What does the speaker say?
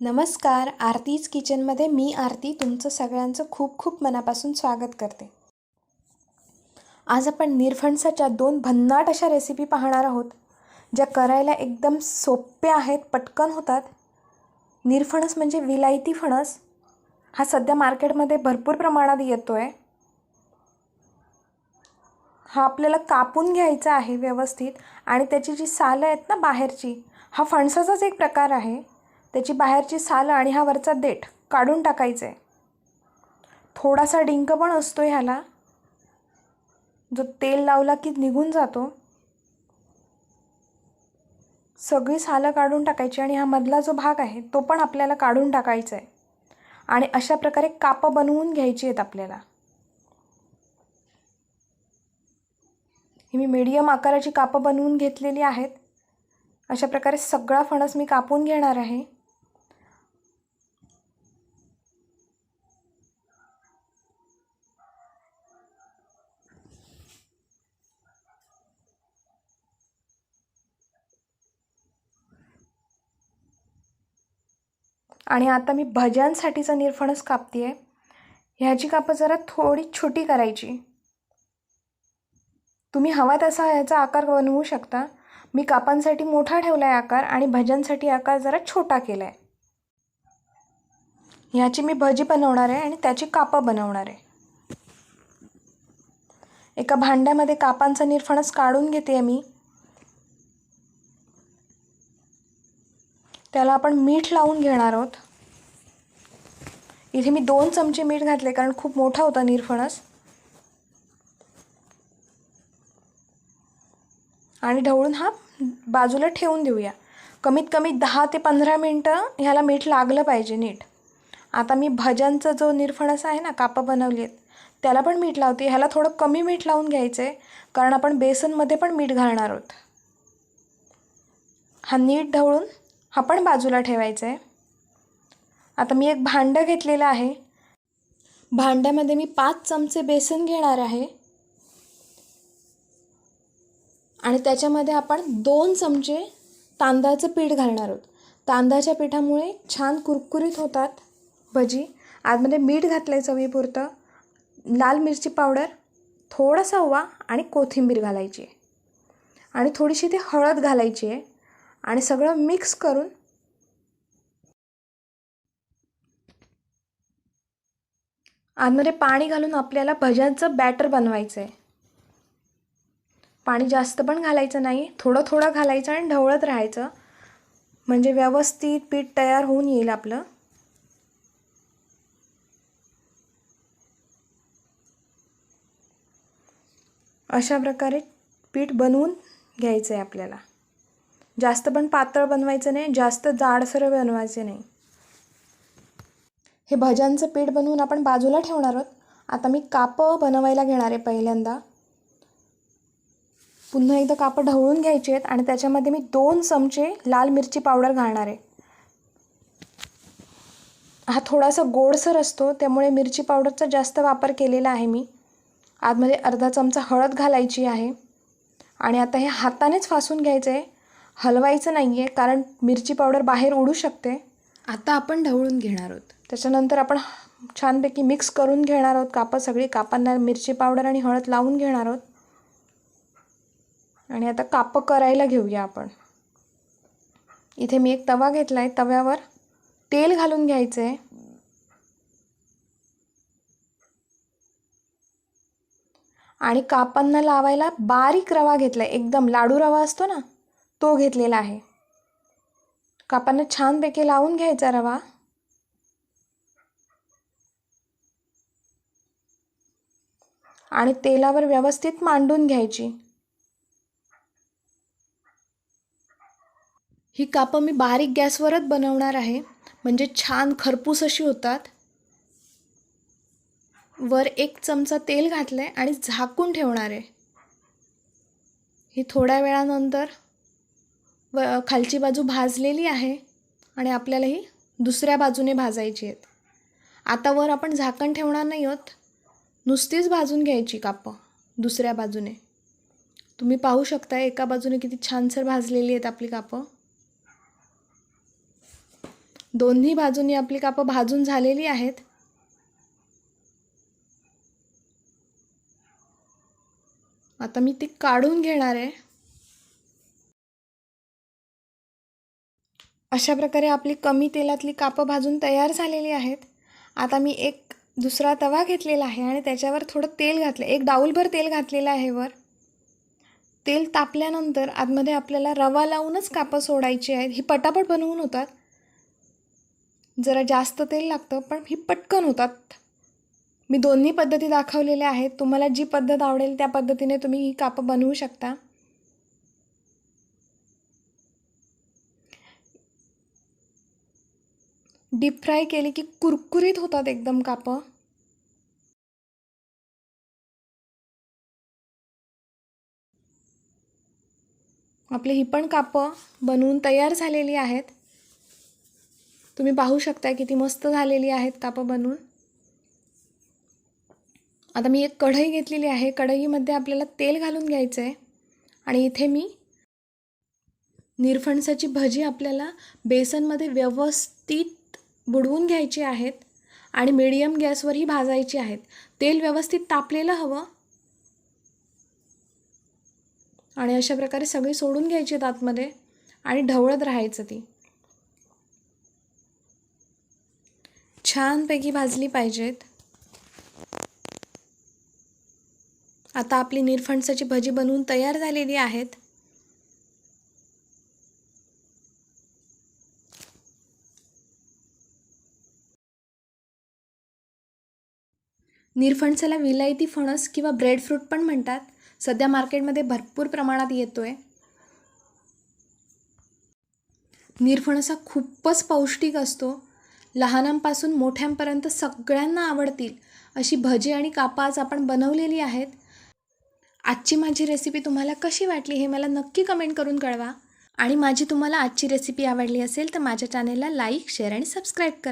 नमस्कार आरतीज किचनमध्ये मी आरती तुमचं सगळ्यांचं खूप खूप मनापासून स्वागत करते. आज आपण निरफणसाच्या दोन भन्नाट अशा रेसिपी पाहणार आहोत ज्या करायला एकदम सोप्या आहेत पटकन होतात. निरफणस म्हणजे विलायती फणस. हा सध्या मार्केटमध्ये भरपूर प्रमाणात येतो आहे हा आपल्याला कापून घ्यायचा आहे व्यवस्थित आणि त्याची जी सालं आहेत ना बाहेरची हा फणसाचाच एक प्रकार आहे. त्याची बाहेरची सालं आणि हा वरचा देठ काढून टाकायचं. आहे थोडासा डिंक पण असतो ह्याला. जो तेल लावला की निघून जातो. सगळी सालं काढून टाकायची आणि हा मधला जो भाग आहे तो पण आपल्याला काढून टाकायचा आहे आणि अशा प्रकारे कापं बनवून घ्यायची आहेत आपल्याला. ही मी मीडियम आकाराची कापं बनवून घेतलेली आहेत. अशा प्रकारे सगळा फणस मी कापून घेणार आहे. आणि आता मी भज्यांसाठीचा निरफणस कापते आहे ह्याची कापं जरा थोडी छोटी करायची. तुम्ही हवा तसा ह्याचा आकार बनवू शकता. मी कापांसाठी मोठा ठेवला आहे आकार आणि भज्यांसाठी आकार जरा छोटा केला आहे ह्याची मी भजी बनवणार आहे आणि त्याची कापं बनवणार आहे. एका भांड्यामध्ये कापांचा निरफणस काढून घेते आहे मी. त्याला आपण मीठ लावून घेणार आहोत. इथे मी दोन चमचे मीठ घातले कारण खूप मोठा होता निरफणस. आणि ढवळून हा बाजूला ठेवून देऊया. कमीत कमी दहा ते पंधरा मिनटं ह्याला मीठ लागलं पाहिजे नीट. आता मी भज्यांचा जो निरफणस आहे ना कापं बनवली आहेत त्याला पण मीठ लावते. ह्याला थोडं कमी मीठ लावून घ्यायचं आहे कारण आपण बेसनमध्ये पण मीठ घालणार आहोत. हा नीट ढवळून हा पण बाजूला ठेवायचा आहे आता मी एक भांडं घेतलेलं आहे. भांड्यामध्ये मी पाच चमचे बेसन घेणार आहे. आणि त्याच्यामध्ये आपण दोन चमचे तांदळाचं पीठ घालणार आहोत. तांदळाच्या पिठामुळे छान कुरकुरीत होतात भजी. आतमध्ये मीठ घातलं आहे चवीपुरतं. लाल मिरची पावडर थोडासा ओवा आणि कोथिंबीर घालायची आहे. आणि थोडीशी ती हळद घालायची आहे. आणि सगळं मिक्स करून आतमध्ये पाणी घालून आपल्याला भज्यांचं बॅटर बनवायचं आहे पाणी जास्त पण घालायचं नाही थोडं थोडं घालायचं आणि ढवळत राहायचं. म्हणजे व्यवस्थित पीठ तयार होऊन येईल आपलं. अशा प्रकारे पीठ बनवून घ्यायचं आहे आपल्याला. जास्त पण पातळ बनवायचं नाही जास्त जाडसर बनवायचे नाही. हे भज्यांचं पीठ बनवून आपण बाजूला ठेवणार आहोत. आता मी कापं बनवायला घेणार आहे पहिल्यांदा. पुन्हा एकदा कापं ढवळून घ्यायची आहेत आणि त्याच्यामध्ये मी दोन चमचे लाल मिरची पावडर घालणार आहे. हा थोडासा गोडसर असतो त्यामुळे मिरची पावडरचा जास्त वापर केलेला आहे मी. आतमध्ये अर्धा चमचा हळद घालायची आहे. आणि आता हे हातानेच फासून घ्यायचं आहे हलवायचं नाही आहे कारण मिरची पावडर बाहेर उडू शकते. आता आपण ढवळून घेणार आहोत. त्याच्यानंतर आपण छानपैकी मिक्स करून घेणार आहोत. कापं सगळी कापांना मिरची पावडर आणि हळद लावून घेणार आहोत. आणि आता कापं करायला घेऊया आपण. इथे मी एक तवा घेतला आहे तव्यावर तेल घालून घ्यायचं. आहे आणि कापांना लावायला बारीक रवा घेतला आहे एकदम लाडू रवा असतो ना तो घेतलेला आहे. कापांना छानपैकी लावून घ्यायचा रवा. आणि तेलावर व्यवस्थित मांडून घ्यायची. ही कापं मी बारीक गॅसवरच बनवणार आहे. म्हणजे छान खरपूस अशी होतात. वर एक चमचा तेल घातलं आहे आणि झाकून ठेवणार आहे. ही थोड्या वेळानंतर व खालची बाजू भाजलेली आहे आणि आपल्याला ही दुसऱ्या बाजूने भाजायची आहेत. आता वर आपण झाकण ठेवणार नाही आहोत. नुसतीच भाजून घ्यायची कापं दुसऱ्या बाजूने. तुम्ही पाहू शकता एका बाजूने किती छानसर भाजलेली आहेत आपली कापं. दोन्ही बाजूनी आपली कापं भाजून झालेली आहेत. आता मी ती काढून घेणार आहे. अशा प्रकारे आपली कमी तेलातली कापं भाजून तयार झालेली आहेत. आता मी एक दुसरा तवा घेतलेला आहे आणि त्याच्यावर थोडं तेल घातलं. एक डाऊलभर तेल घातलेलं आहे वर. तेल तापल्यानंतर आतमध्ये आपल्याला रवा लावूनच कापं सोडायची आहेत. ही पटापट बनवून होतात. जरा जास्त तेल लागतं पण ही पटकन होतात. मी दोन्ही पद्धती दाखवलेल्या आहेत. तुम्हाला जी पद्धत आवडेल त्या पद्धतीने तुम्ही ही कापं बनवू शकता. डीप फ्राय केली की कुरकुरीत होतात एकदम कापं. आपली ही पण कापं बनवून तयार झालेली आहेत. तुम्ही पाहू शकता किती मस्त झालेली आहेत कापं बनवून. आता मी एक कढई घेतलेली आहे. कढईमध्ये आपल्याला तेल घालून घ्यायचं आहे आणि इथे मी निरफणसाची भजी आपल्याला बेसनमध्ये व्यवस्थित बुडवून घ्यायची आहेत आणि मिडियम गॅसवरही भाजायची आहेत. तेल व्यवस्थित तापलेलं हवं. आणि अशा प्रकारे सगळी सोडून घ्यायची आहेत आतमध्ये आणि ढवळत राहायचं ती. छानपैकी भाजली पाहिजेत. आता आपली निरफणसाची भजी बनवून तयार झालेली आहेत. निरफणसाला विलायती फणस किंवा ब्रेड फ्रूट पण म्हणतात. सध्या मार्केटमध्ये भरपूर प्रमाणात येतो आहे निरफणस हा खूपच पौष्टिक असतो. लहानांपासून मोठ्यांपर्यंत सगळ्यांना आवडतील अशी भजी आणि कापा आज आपण बनवलेली आहेत. आजची माझी रेसिपी तुम्हाला कशी वाटली हे मला नक्की कमेंट करून कळवा. आणि माझी तुम्हाला आजची रेसिपी आवडली असेल तर माझ्या चॅनेलला लाईक शेअर आणि सबस्क्राईब करा.